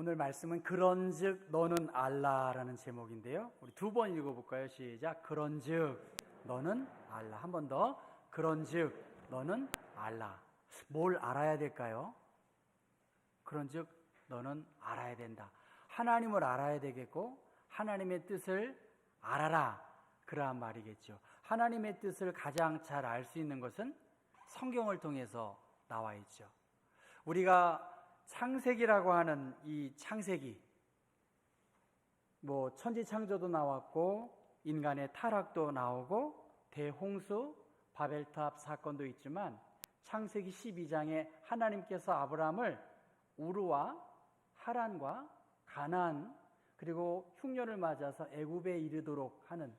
오늘 말씀은 그런즉 너는 알라라는 제목인데요. 우리 두 번 읽어볼까요? 시작. 그런즉 너는 알라. 한 번 더. 그런즉 너는 알라. 뭘 알아야 될까요? 그런즉 너는 알아야 된다. 하나님을 알아야 되겠고 하나님의 뜻을 알아라. 그러한 말이겠죠. 하나님의 뜻을 가장 잘 알 수 있는 것은 성경을 통해서 나와 있죠. 우리가 창세기라고 하는 이 창세기, 뭐 천지 창조도 나왔고 인간의 타락도 나오고 대홍수, 바벨탑 사건도 있지만 창세기 12장에 하나님께서 아브라함을 우르와 하란과 가나안 그리고 흉년을 맞아서 애굽에 이르도록 하는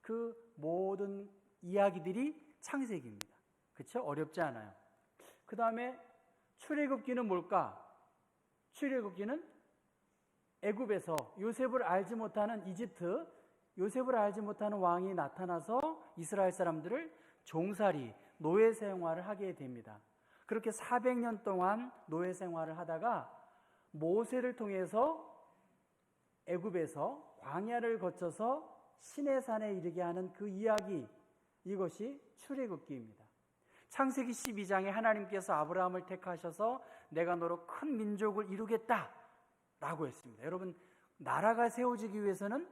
그 모든 이야기들이 창세기입니다. 그렇죠? 어렵지 않아요. 그 다음에 출애굽기는 뭘까? 출애굽기는 애굽에서 요셉을 알지 못하는 이집트 요셉을 알지 못하는 왕이 나타나서 이스라엘 사람들을 종살이 노예 생활을 하게 됩니다. 그렇게 400년 동안 노예 생활을 하다가 모세를 통해서 애굽에서 광야를 거쳐서 시내산에 이르게 하는 그 이야기 이것이 출애굽기입니다. 창세기 12장에 하나님께서 아브라함을 택하셔서 내가 너로 큰 민족을 이루겠다 라고 했습니다. 여러분 나라가 세워지기 위해서는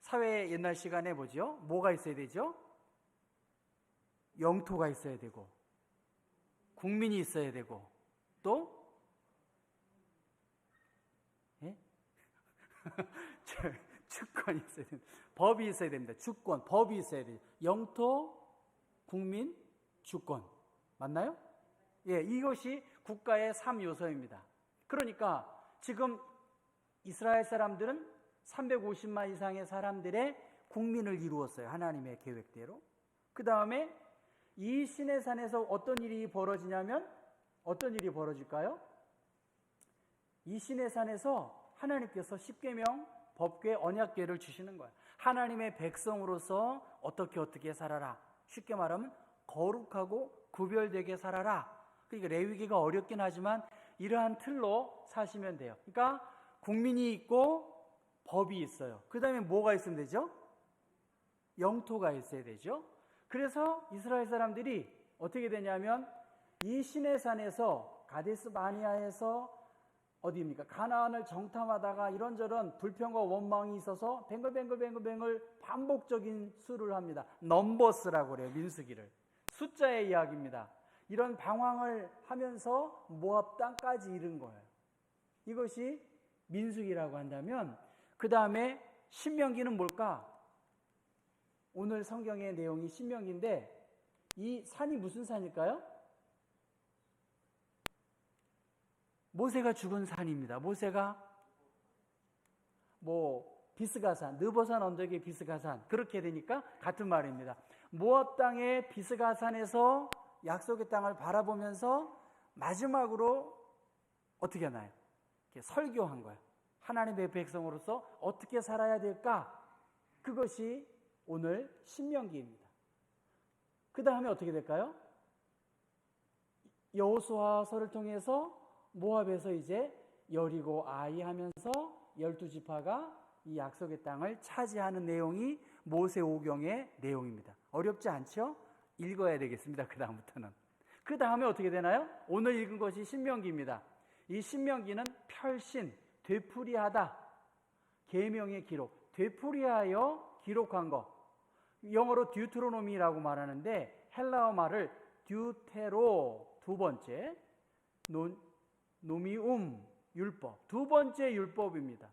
사회 옛날 시간에 뭐죠? 뭐가 있어야 되죠? 영토가 있어야 되고 국민이 있어야 되고 또 예? 주권이 있어야 됩니다. 법이 있어야 됩니다. 주권, 법이 있어야 돼요. 영토, 국민, 주권. 맞나요? 예, 이것이 국가의 3요소입니다. 그러니까 지금 이스라엘 사람들은 350만 이상의 사람들의 국민을 이루었어요. 하나님의 계획대로. 그 다음에 이 신의 산에서 어떤 일이 벌어지냐면 어떤 일이 벌어질까요? 이 신의 산에서 하나님께서 십계명 법궤 언약궤를 주시는 거예요. 하나님의 백성으로서 어떻게 어떻게 살아라. 쉽게 말하면 거룩하고 구별되게 살아라. 그러니까 레위기가 어렵긴 하지만 이러한 틀로 사시면 돼요. 그러니까 국민이 있고 법이 있어요. 그 다음에 뭐가 있으면 되죠? 영토가 있어야 되죠. 그래서 이스라엘 사람들이 어떻게 되냐면 이 시내 산에서 가데스 마니아에서 어디입니까? 가나안을 정탐하다가 이런저런 불평과 원망이 있어서 뱅글뱅글뱅글뱅글 반복적인 수를 합니다. 넘버스라고 그래요. 민수기를. 숫자의 이야기입니다. 이런 방황을 하면서 모압 땅까지 이른 거예요. 이것이 민수기라고 한다면 그 다음에 신명기는 뭘까? 오늘 성경의 내용이 신명기인데 이 산이 무슨 산일까요? 모세가 죽은 산입니다. 모세가 뭐 비스가산, 느보산 언덕의 비스가산 그렇게 되니까 같은 말입니다. 모압 땅의 비스가산에서 약속의 땅을 바라보면서 마지막으로 어떻게 하나요? 설교한 거예요. 하나님의 백성으로서 어떻게 살아야 될까? 그것이 오늘 신명기입니다. 그 다음에 어떻게 될까요? 여호수아서를 통해서 모압에서 이제 여리고 아이 하면서 열두 지파가 이 약속의 땅을 차지하는 내용이 모세 오경의 내용입니다. 어렵지 않죠? 읽어야 되겠습니다. 그 다음부터는. 그 다음에 어떻게 되나요? 오늘 읽은 것이 신명기입니다. 이 신명기는 펼신, 되풀이하다, 계명의 기록, 되풀이하여 기록한 것. 영어로 듀트로노미라고 말하는데 헬라어 말을 듀테로 두 번째, 논, 노미움 율법 두 번째 율법입니다.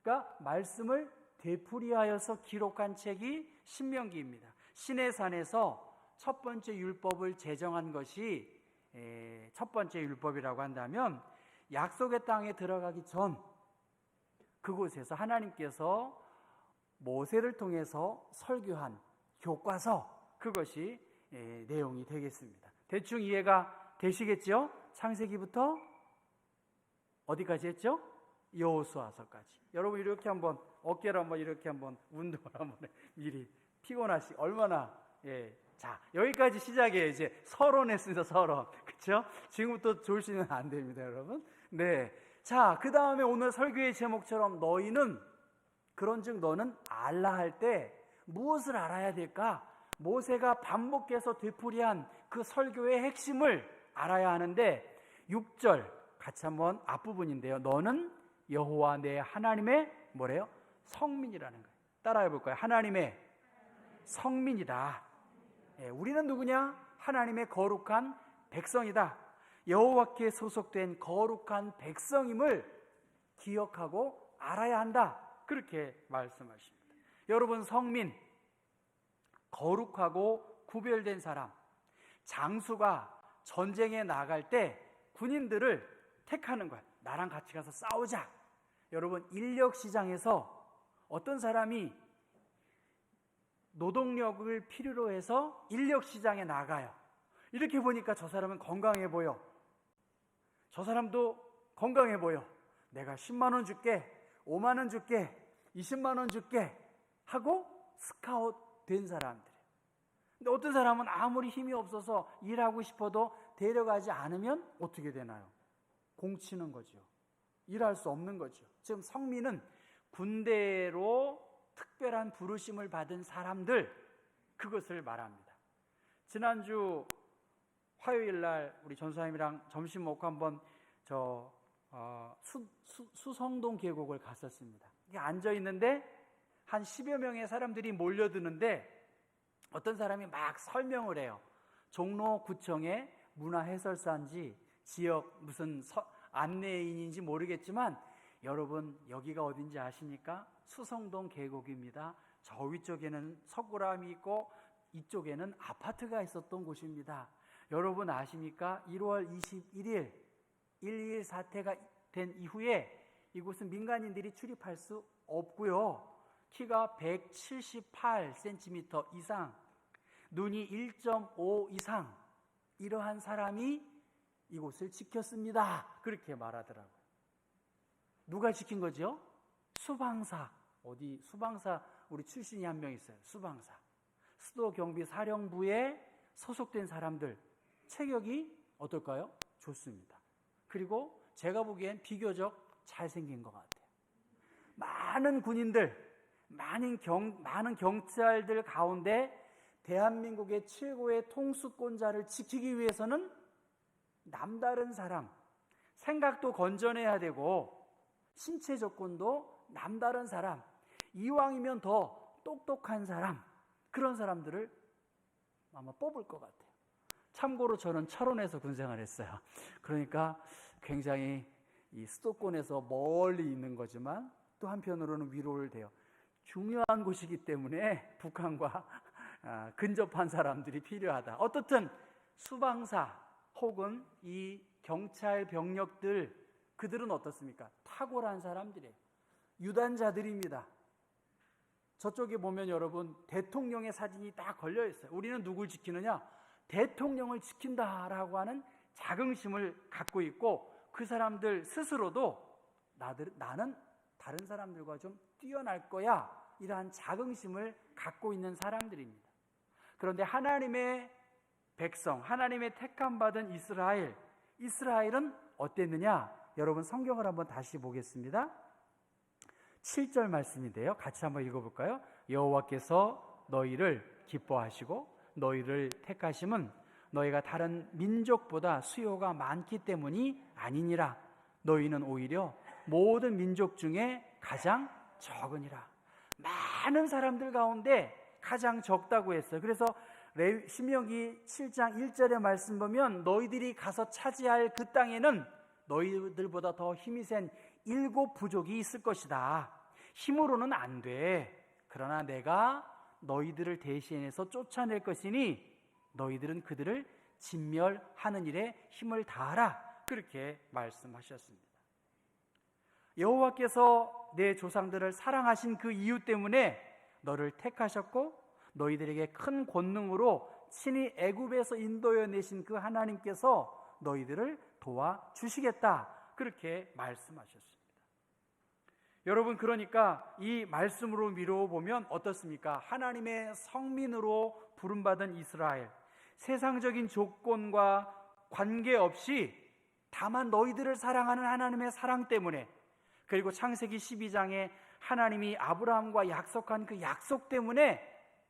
그러니까 말씀을 되풀이하여서 기록한 책이 신명기입니다. 신의 산에서 첫 번째 율법을 제정한 것이 첫 번째 율법이라고 한다면 약속의 땅에 들어가기 전 그곳에서 하나님께서 모세를 통해서 설교한 교과서 그것이 내용이 되겠습니다. 대충 이해가 되시겠죠? 창세기부터 어디까지 했죠? 여호수아서까지. 여러분 이렇게 한번 어깨를 한번 이렇게 한번 운동을 한번 미리 피곤하시 얼마나 예. 자, 여기까지 시작이에요. 이제 서론했습니다. 서론. 그렇죠? 지금부터 졸시면 안 됩니다, 여러분. 네. 자, 그 다음에 오늘 설교의 제목처럼 너희는 그런즉 너는 알라 할 때 무엇을 알아야 될까? 모세가 반복해서 되풀이한 그 설교의 핵심을 알아야 하는데 6절 같이 한번 앞부분인데요. 너는 여호와 내 하나님의 뭐래요? 성민이라는 거예요. 따라해 볼까요? 하나님의 성민이다. 예, 우리는 누구냐? 하나님의 거룩한 백성이다. 여호와께 소속된 거룩한 백성임을 기억하고 알아야 한다. 그렇게 말씀하십니다. 여러분 성민 거룩하고 구별된 사람 장수가 전쟁에 나갈 때 군인들을 택하는 거야. 나랑 같이 가서 싸우자. 여러분 인력 시장에서 어떤 사람이 노동력을 필요로 해서 인력 시장에 나가요. 이렇게 보니까 저 사람은 건강해 보여. 저 사람도 건강해 보여. 내가 10만 원 줄게. 5만 원 줄게. 20만 원 줄게. 하고 스카웃 된 사람들이에요. 근데 어떤 사람은 아무리 힘이 없어서 일하고 싶어도 데려가지 않으면 어떻게 되나요? 공치는 거죠. 일할 수 없는 거죠. 지금 성민은 군대로 특별한 부르심을 받은 사람들 그것을 말합니다. 지난주 화요일 날 우리 전사님이랑 점심 먹고 한번 저 어, 수, 수, 성동 계곡을 갔었습니다. 앉아 있는데 한 10여 명의 사람들이 몰려드는데 어떤 사람이 막 설명을 해요. 종로구청의 문화해설사인지 지역 무슨 서, 안내인인지 모르겠지만 여러분 여기가 어딘지 아십니까? 수성동 계곡입니다. 저 위쪽에는 석굴암이 있고 이쪽에는 아파트가 있었던 곳입니다. 여러분 아십니까? 1월 21일 1.1 사태가 된 이후에 이곳은 민간인들이 출입할 수 없고요. 키가 178cm 이상, 눈이 1.5 이상, 이러한 사람이 이곳을 지켰습니다. 그렇게 말하더라고요. 누가 지킨 거죠? 수방사. 어디 수방사 우리 출신이 한 명 있어요. 수방사. 수도 경비 사령부에 소속된 사람들 체격이 어떨까요? 좋습니다. 그리고 제가 보기엔 비교적 잘생긴 것 같아요. 많은 군인들, 많은 경, 많은 경찰들 가운데 대한민국의 최고의 통수권자를 지키기 위해서는 남다른 사람, 생각도 건전해야 되고, 신체 조건도 남다른 사람, 이왕이면 더 똑똑한 사람, 그런 사람들을 아마 뽑을 것 같아요. 참고로 저는 철원에서 군생활 했어요. 그러니까 굉장히 이 수도권에서 멀리 있는 거지만 또 한편으로는 위로를 돼요. 중요한 곳이기 때문에 북한과 아, 근접한 사람들이 필요하다. 어떻든 수방사 혹은 이 경찰 병력들 그들은 어떻습니까? 탁월한 사람들이에요. 유단자들입니다. 저쪽에 보면 여러분 대통령의 사진이 딱 걸려 있어요. 우리는 누굴 지키느냐? 대통령을 지킨다라고 하는 자긍심을 갖고 있고 그 사람들 스스로도 나들, 나는 다른 사람들과 좀 뛰어날 거야. 이러한 자긍심을 갖고 있는 사람들입니다. 그런데 하나님의 백성, 하나님의 택함 받은 이스라엘, 이스라엘은 어땠느냐? 여러분 성경을 한번 다시 보겠습니다. 7절 말씀인데요. 같이 한번 읽어볼까요? 여호와께서 너희를 기뻐하시고 너희를 택하심은 너희가 다른 민족보다 수요가 많기 때문이 아니니라. 너희는 오히려 모든 민족 중에 가장 적으니라. 많은 사람들 가운데 가장 적다고 했어요. 그래서 신명기 7장 1절의 말씀 보면 너희들이 가서 차지할 그 땅에는 너희들보다 더 힘이 센 일곱 부족이 있을 것이다. 힘으로는 안 돼. 그러나 내가 너희들을 대신해서 쫓아낼 것이니 너희들은 그들을 진멸하는 일에 힘을 다하라. 그렇게 말씀하셨습니다. 여호와께서 내 조상들을 사랑하신 그 이유 때문에 너를 택하셨고 너희들에게 큰 권능으로 친히 애굽에서 인도해 내신 그 하나님께서 너희들을 도와 주시겠다. 그렇게 말씀하셨습니다. 여러분 그러니까 이 말씀으로 미루어 보면 어떻습니까? 하나님의 성민으로 부름받은 이스라엘 세상적인 조건과 관계없이 다만 너희들을 사랑하는 하나님의 사랑 때문에 그리고 창세기 12장에 하나님이 아브라함과 약속한 그 약속 때문에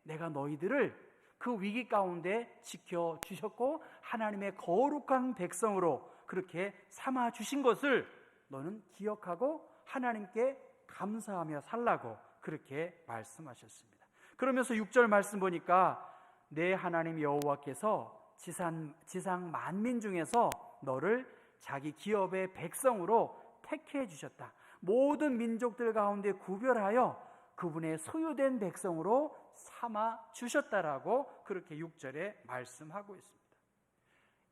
내가 너희들을 그 위기 가운데 지켜 주셨고 하나님의 거룩한 백성으로 그렇게 삼아 주신 것을 너는 기억하고 하나님께 감사하며 살라고 그렇게 말씀하셨습니다. 그러면서 6절 말씀 보니까 내 하나님 여호와께서 지상, 지상 만민 중에서 너를 자기 기업의 백성으로 택해 주셨다. 모든 민족들 가운데 구별하여 그분의 소유된 백성으로 삼아 주셨다라고 그렇게 6절에 말씀하고 있습니다.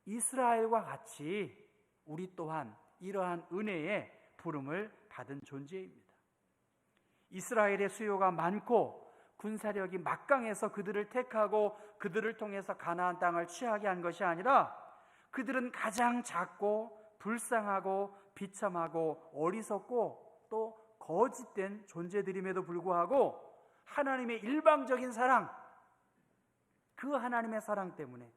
이스라엘과 같이 우리 또한 이러한 은혜의 부름을 받은 존재입니다. 이스라엘의 수요가 많고 군사력이 막강해서 그들을 택하고 그들을 통해서 가나안 땅을 취하게 한 것이 아니라 그들은 가장 작고 불쌍하고 비참하고 어리석고 또 거짓된 존재들임에도 불구하고 하나님의 일방적인 사랑 그 하나님의 사랑 때문에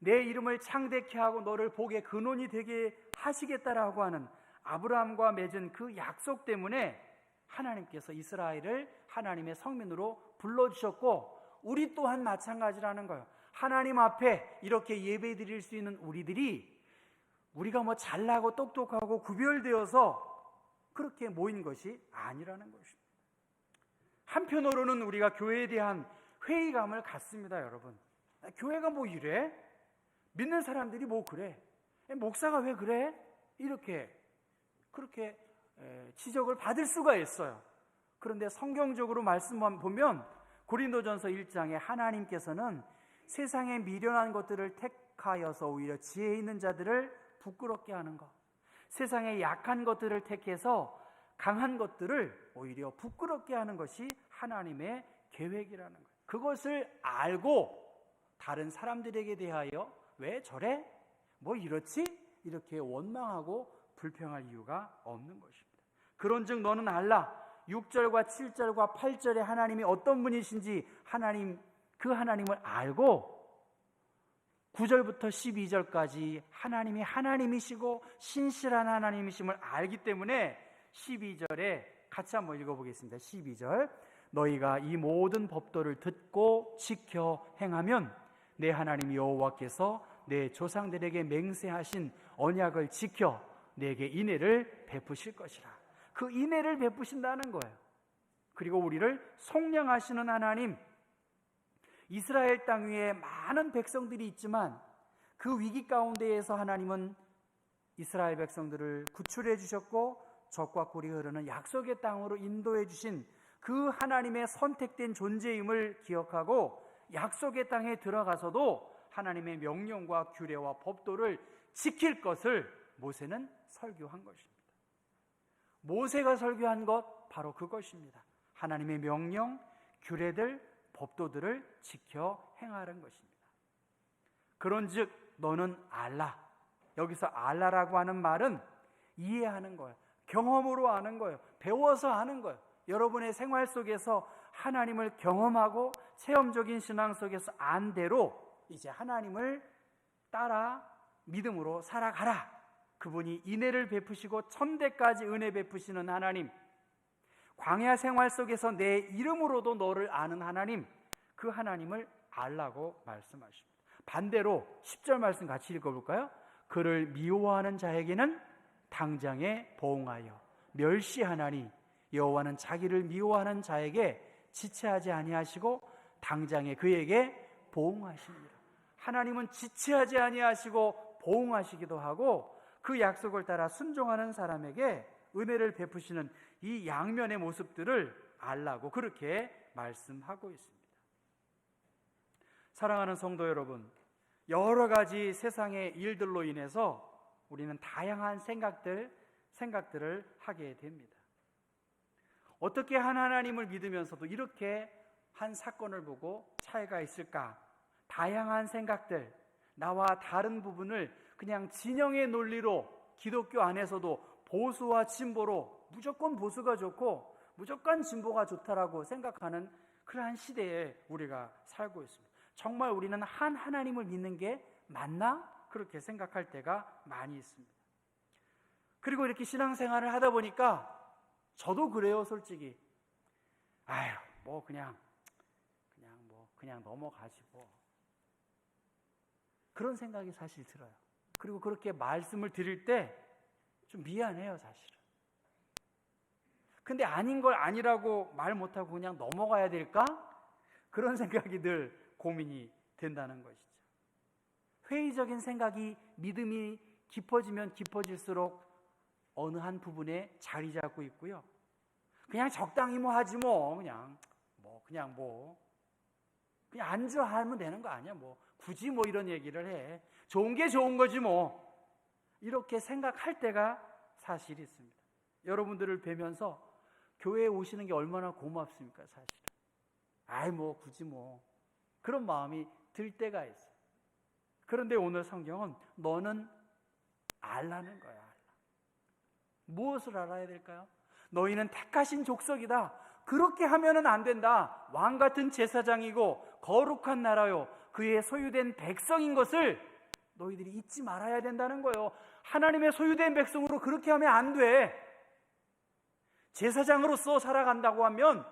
내 이름을 창대케 하고 너를 복의 근원이 되게 하시겠다라고 하는 아브라함과 맺은 그 약속 때문에 하나님께서 이스라엘을 하나님의 성민으로 불러주셨고 우리 또한 마찬가지라는 거예요. 하나님 앞에 이렇게 예배 드릴 수 있는 우리들이 우리가 뭐 잘나고 똑똑하고 구별되어서 그렇게 모인 것이 아니라는 것입니다. 한편으로는 우리가 교회에 대한 회의감을 갖습니다, 여러분. 교회가 뭐 이래? 믿는 사람들이 뭐 그래? 목사가 왜 그래? 이렇게 그렇게 지적을 받을 수가 있어요. 그런데 성경적으로 말씀만 보면 고린도전서 1장에 하나님께서는 세상에 미련한 것들을 택하여서 오히려 지혜 있는 자들을 부끄럽게 하는 것. 세상에 약한 것들을 택해서 강한 것들을 오히려 부끄럽게 하는 것이 하나님의 계획이라는 거예요. 그것을 알고 다른 사람들에게 대하여 왜 저래? 뭐 이렇지? 이렇게 원망하고 불평할 이유가 없는 것입니다. 그런즉 너는 알라 6절과 7절과 8절에 하나님이 어떤 분이신지 하나님 그 하나님을 알고 9절부터 12절까지 하나님이 하나님이시고 신실한 하나님이심을 알기 때문에 12절에 같이 한번 읽어보겠습니다. 12절 너희가 이 모든 법도를 듣고 지켜 행하면 내 하나님 여호와께서 내 조상들에게 맹세하신 언약을 지켜 내게 인애를 베푸실 것이라. 그 인애를 베푸신다는 거예요. 그리고 우리를 속량하시는 하나님, 이스라엘 땅 위에 많은 백성들이 있지만 그 위기 가운데에서 하나님은 이스라엘 백성들을 구출해 주셨고 적과 꿀이 흐르는 약속의 땅으로 인도해 주신 그 하나님의 선택된 존재임을 기억하고 약속의 땅에 들어가서도 하나님의 명령과 규례와 법도를 지킬 것을 모세는 설교한 것입니다. 모세가 설교한 것 바로 그것입니다. 하나님의 명령, 규례들, 법도들을 지켜 행하는 것입니다. 그런즉 너는 알라. 여기서 알라라고 하는 말은 이해하는 거예요. 경험으로 아는 거예요. 배워서 아는 거예요. 여러분의 생활 속에서 하나님을 경험하고 체험적인 신앙 속에서 안 대로 이제 하나님을 따라 믿음으로 살아가라. 그분이 인애를 베푸시고 천대까지 은혜 베푸시는 하나님. 광야 생활 속에서 내 이름으로도 너를 아는 하나님. 그 하나님을 알라고 말씀하십니다. 반대로 10절 말씀 같이 읽어볼까요? 그를 미워하는 자에게는 당장에 보응하여 멸시하나니 여호와는 자기를 미워하는 자에게 지체하지 아니하시고 당장에 그에게 보응하십니다. 하나님은 지체하지 아니하시고 보응하시기도 하고 그 약속을 따라 순종하는 사람에게 은혜를 베푸시는 이 양면의 모습들을 알라고 그렇게 말씀하고 있습니다. 사랑하는 성도 여러분, 여러 가지 세상의 일들로 인해서 우리는 다양한 생각들, 생각들을 하게 됩니다. 어떻게 한 하나님을 믿으면서도 이렇게 한 사건을 보고 차이가 있을까? 다양한 생각들, 나와 다른 부분을 그냥 진영의 논리로 기독교 안에서도 보수와 진보로 무조건 보수가 좋고 무조건 진보가 좋다라고 생각하는 그러한 시대에 우리가 살고 있습니다. 정말 우리는 한 하나님을 믿는 게 맞나? 그렇게 생각할 때가 많이 있습니다. 그리고 이렇게 신앙생활을 하다 보니까 저도 그래요, 솔직히. 아유, 뭐 그냥 그냥 뭐 그냥 넘어가지 뭐. 그런 생각이 사실 들어요. 그리고 그렇게 말씀을 드릴 때 좀 미안해요, 사실은. 근데 아닌 걸 아니라고 말 못하고 그냥 넘어가야 될까? 그런 생각이 늘 고민이 된다는 것이죠. 회의적인 생각이 믿음이 깊어지면 깊어질수록 어느 한 부분에 자리 잡고 있고요. 그냥 적당히 뭐 하지 뭐 그냥 뭐 그냥 뭐 그냥 안주하면 되는 거 아니야 뭐 굳이 뭐 이런 얘기를 해 좋은 게 좋은 거지 뭐 이렇게 생각할 때가 사실 있습니다. 여러분들을 뵈면서 교회에 오시는 게 얼마나 고맙습니까, 사실은. 아이, 뭐, 굳이 뭐. 그런 마음이 들 때가 있어요. 그런데 오늘 성경은 너는 알라는 거야, 알라. 무엇을 알아야 될까요? 너희는 택하신 족속이다. 그렇게 하면은 안 된다. 왕 같은 제사장이고 거룩한 나라요. 그의 소유된 백성인 것을 너희들이 잊지 말아야 된다는 거예요. 하나님의 소유된 백성으로 그렇게 하면 안 돼. 제사장으로서 살아간다고 하면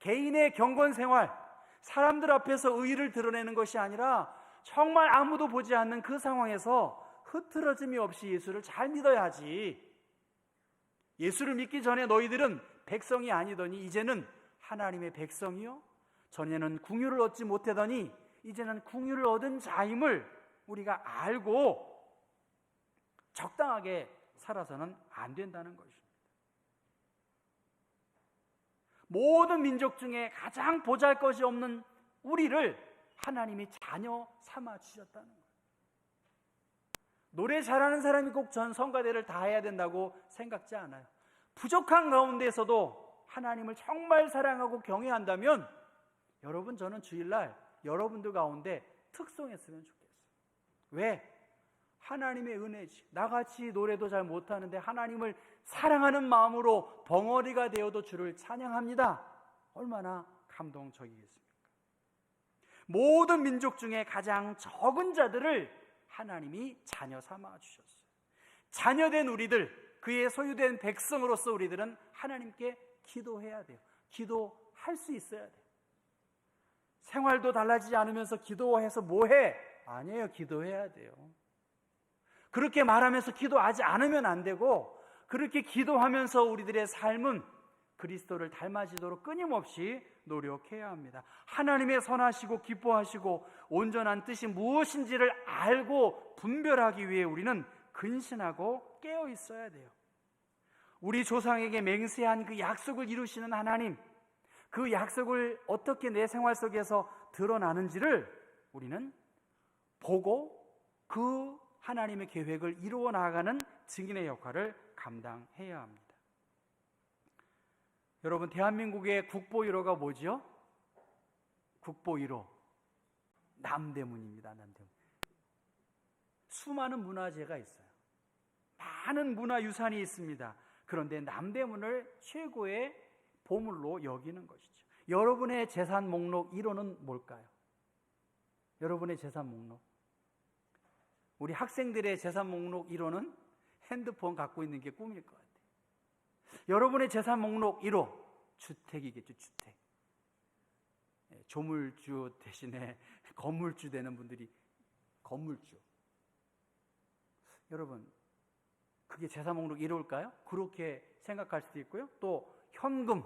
개인의 경건 생활, 사람들 앞에서 의의를 드러내는 것이 아니라 정말 아무도 보지 않는 그 상황에서 흐트러짐이 없이 예수를 잘 믿어야지. 예수를 믿기 전에 너희들은 백성이 아니더니 이제는 하나님의 백성이요. 전에는 궁유를 얻지 못하더니 이제는 궁유를 얻은 자임을 우리가 알고 적당하게 살아서는 안 된다는 것입니다. 모든 민족 중에 가장 보잘 것이 없는 우리를 하나님이 자녀 삼아 주셨다는. 노래 잘하는 사람이 꼭 전 성가대를 다 해야 된다고 생각지 않아요. 부족한 가운데서도 하나님을 정말 사랑하고 경외한다면 여러분 저는 주일날 여러분들 가운데 특성했으면 좋겠어요. 왜? 하나님의 은혜지. 나같이 노래도 잘 못하는데 하나님을 사랑하는 마음으로 벙어리가 되어도 주를 찬양합니다. 얼마나 감동적이겠습니까? 모든 민족 중에 가장 적은 자들을 하나님이 자녀 삼아 주셨어요. 자녀된 우리들, 그의 소유된 백성으로서 우리들은 하나님께 기도해야 돼요. 기도할 수 있어야 돼요. 생활도 달라지지 않으면서 기도해서 뭐 해? 아니에요. 기도해야 돼요. 그렇게 말하면서 기도하지 않으면 안 되고 그렇게 기도하면서 우리들의 삶은 그리스도를 닮아지도록 끊임없이 노력해야 합니다. 하나님의 선하시고 기뻐하시고 온전한 뜻이 무엇인지를 알고 분별하기 위해 우리는 근신하고 깨어 있어야 돼요. 우리 조상에게 맹세한 그 약속을 이루시는 하나님, 그 약속을 어떻게 내 생활 속에서 드러나는지를 우리는 보고 그 하나님의 계획을 이루어 나가는 증인의 역할을 감당해야 합니다. 여러분, 대한민국의 국보 1호가 뭐죠? 국보 1호. 남대문입니다, 남대문. 수많은 문화재가 있어요. 많은 문화유산이 있습니다. 그런데 남대문을 최고의 보물로 여기는 것이죠. 여러분의 재산 목록 1호는 뭘까요? 여러분의 재산 목록. 우리 학생들의 재산 목록 1호는 핸드폰 갖고 있는 게 꿈일 것 같아요. 여러분의 재산 목록 1호, 주택이겠죠, 주택. 예, 조물주 대신에 건물주 되는 분들이 건물주. 여러분, 그게 재산 목록 1호일까요? 그렇게 생각할 수도 있고요. 또 현금,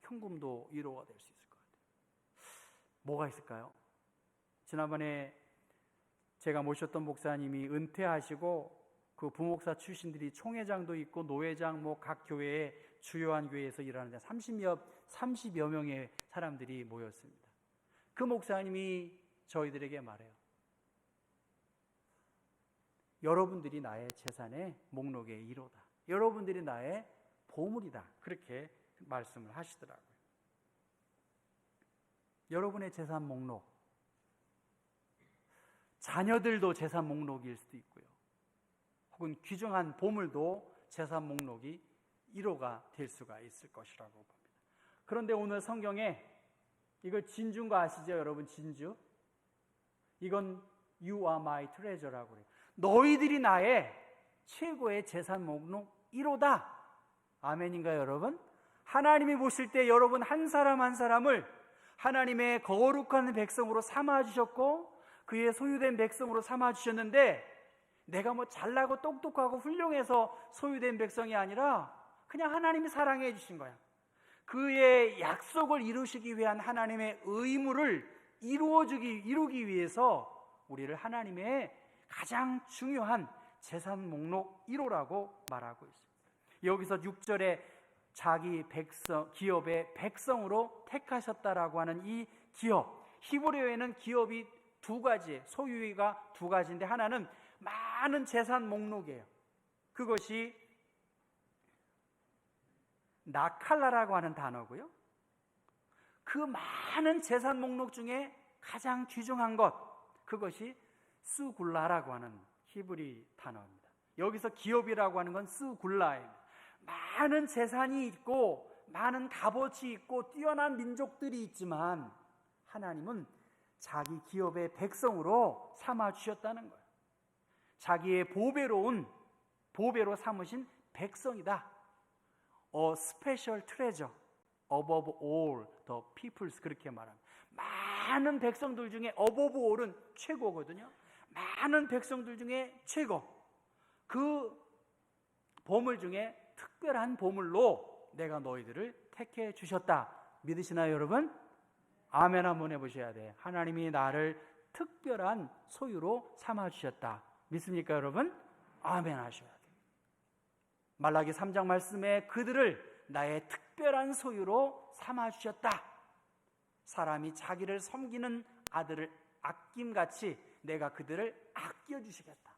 현금도 1호가 될 수 있을 것 같아요. 뭐가 있을까요? 지난번에 제가 모셨던 목사님이 은퇴하시고 그 부목사 출신들이 총회장도 있고 노회장 뭐 각 교회에 주요한 교회에서 일하는데 30여 30여 명의 사람들이 모였습니다. 그 목사님이 저희들에게 말해요. 여러분들이 나의 재산의 목록의 1호다. 여러분들이 나의 보물이다. 그렇게 말씀을 하시더라고요. 여러분의 재산 목록 자녀들도 재산 목록일 수도 있고요. 혹은 귀중한 보물도 재산 목록이 1호가 될 수가 있을 것이라고 봅니다. 그런데 오늘 성경에 이걸 진주인 거 아시죠, 여러분? 진주. 이건 You are my treasure라고 그래요. 너희들이 나의 최고의 재산 목록 1호다. 아멘인가요, 여러분? 하나님이 보실 때 여러분 한 사람 한 사람을 하나님의 거룩한 백성으로 삼아 주셨고 그의 소유된 백성으로 삼아 주셨는데 내가 뭐 잘나고 똑똑하고 훌륭해서 소유된 백성이 아니라 그냥 하나님이 사랑해 주신 거야. 그의 약속을 이루시기 위한 하나님의 의무를 이루어주기 이루기 위해서 우리를 하나님의 가장 중요한 재산 목록 1호라고 말하고 있습니다. 여기서 6절에 자기 백성 기업의 백성으로 택하셨다라고 하는 이 기업 히브리어에는 기업이 두 가지 소유가 두 가지인데 하나는 많은 재산 목록이에요. 그것이 나칼라라고 하는 단어고요. 그 많은 재산 목록 중에 가장 귀중한 것 그것이 스굴라라고 하는 히브리 단어입니다. 여기서 기업이라고 하는 건 스굴라예요. 많은 재산이 있고 많은 값어치 있고 뛰어난 민족들이 있지만 하나님은 자기 기업의 백성으로 삼아 주셨다는 거예요. 자기의 보배로운 보배로 삼으신 백성이다. A special treasure above all the peoples 그렇게 말합니다. 많은 백성들 중에 above all은 최고거든요. 많은 백성들 중에 최고. 그 보물 중에 특별한 보물로 내가 너희들을 택해 주셨다. 믿으시나요, 여러분? 아멘 한번 해보셔야 돼. 하나님이 나를 특별한 소유로 삼아 주셨다. 믿습니까, 여러분? 아멘 하셔야 돼. 말라기 3장 말씀에 그들을 나의 특별한 소유로 삼아 주셨다. 사람이 자기를 섬기는 아들을 아낌같이 내가 그들을 아껴 주시겠다.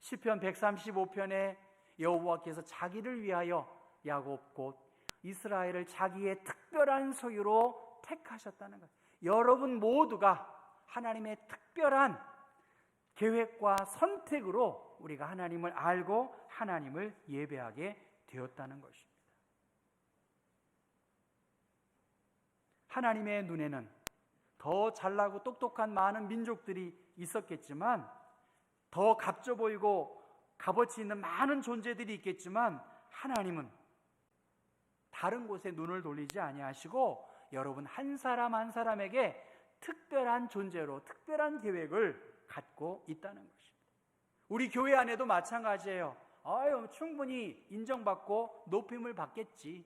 시편 135편에 여호와께서 자기를 위하여 야곱 곧 이스라엘을 자기의 특별한 소유로 택하셨다는 것. 여러분 모두가 하나님의 특별한 계획과 선택으로 우리가 하나님을 알고 하나님을 예배하게 되었다는 것입니다. 하나님의 눈에는 더 잘나고 똑똑한 많은 민족들이 있었겠지만 더 값져 보이고 값어치 있는 많은 존재들이 있겠지만 하나님은 다른 곳에 눈을 돌리지 아니하시고 여러분 한 사람 한 사람에게 특별한 존재로 특별한 계획을 갖고 있다는 것입니다. 우리 교회 안에도 마찬가지예요. 아유, 충분히 인정받고 높임을 받겠지.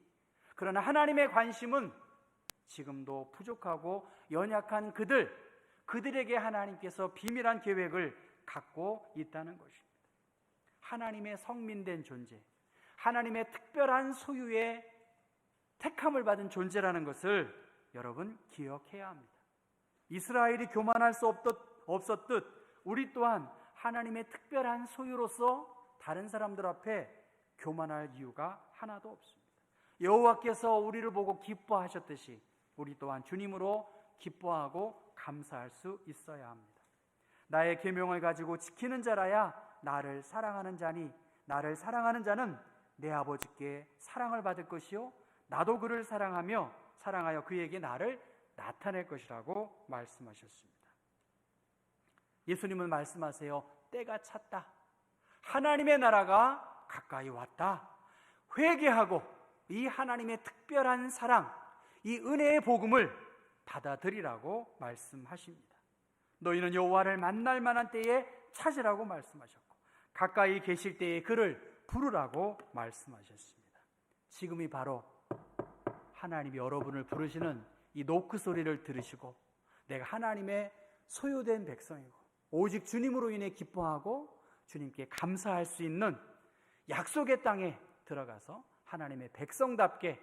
그러나 하나님의 관심은 지금도 부족하고 연약한 그들, 그들에게 하나님께서 비밀한 계획을 갖고 있다는 것입니다. 하나님의 성민된 존재, 하나님의 특별한 소유의 택함을 받은 존재라는 것을 여러분 기억해야 합니다. 이스라엘이 교만할 수 없었듯 우리 또한 하나님의 특별한 소유로서 다른 사람들 앞에 교만할 이유가 하나도 없습니다. 여호와께서 우리를 보고 기뻐하셨듯이 우리 또한 주님으로 기뻐하고 감사할 수 있어야 합니다. 나의 계명을 가지고 지키는 자라야 나를 사랑하는 자니 나를 사랑하는 자는 내 아버지께 사랑을 받을 것이요 나도 그를 사랑하며 사랑하여 그에게 나를 나타낼 것이라고 말씀하셨습니다. 예수님은 말씀하세요. 때가 찼다. 하나님의 나라가 가까이 왔다. 회개하고 이 하나님의 특별한 사랑, 이 은혜의 복음을 받아들이라고 말씀하십니다. 너희는 여호와를 만날 만한 때에 찾으라고 말씀하셨고 가까이 계실 때에 그를 부르라고 말씀하셨습니다. 지금이 바로 하나님이 여러분을 부르시는 이 노크 소리를 들으시고 내가 하나님의 소유된 백성이고 오직 주님으로 인해 기뻐하고 주님께 감사할 수 있는 약속의 땅에 들어가서 하나님의 백성답게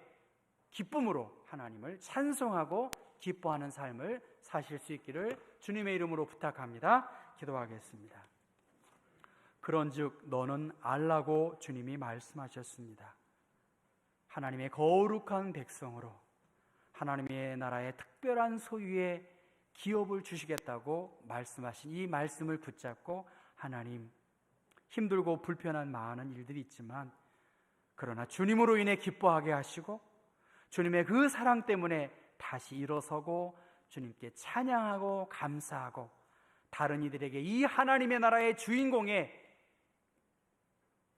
기쁨으로 하나님을 찬송하고 기뻐하는 삶을 사실 수 있기를 주님의 이름으로 부탁합니다. 기도하겠습니다. 그런즉 너는 알라고 주님이 말씀하셨습니다. 하나님의 거룩한 백성으로 하나님의 나라의 특별한 소유의 기업을 주시겠다고 말씀하신 이 말씀을 붙잡고 하나님 힘들고 불편한 많은 일들이 있지만 그러나 주님으로 인해 기뻐하게 하시고 주님의 그 사랑 때문에 다시 일어서고 주님께 찬양하고 감사하고 다른 이들에게 이 하나님의 나라의 주인공의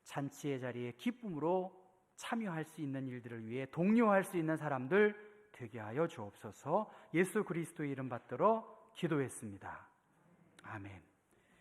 잔치의 자리에 기쁨으로 참여할 수 있는 일들을 위해 독려할 수 있는 사람들 되게 하여 주옵소서 예수 그리스도의 이름 받들어 기도했습니다. 아멘.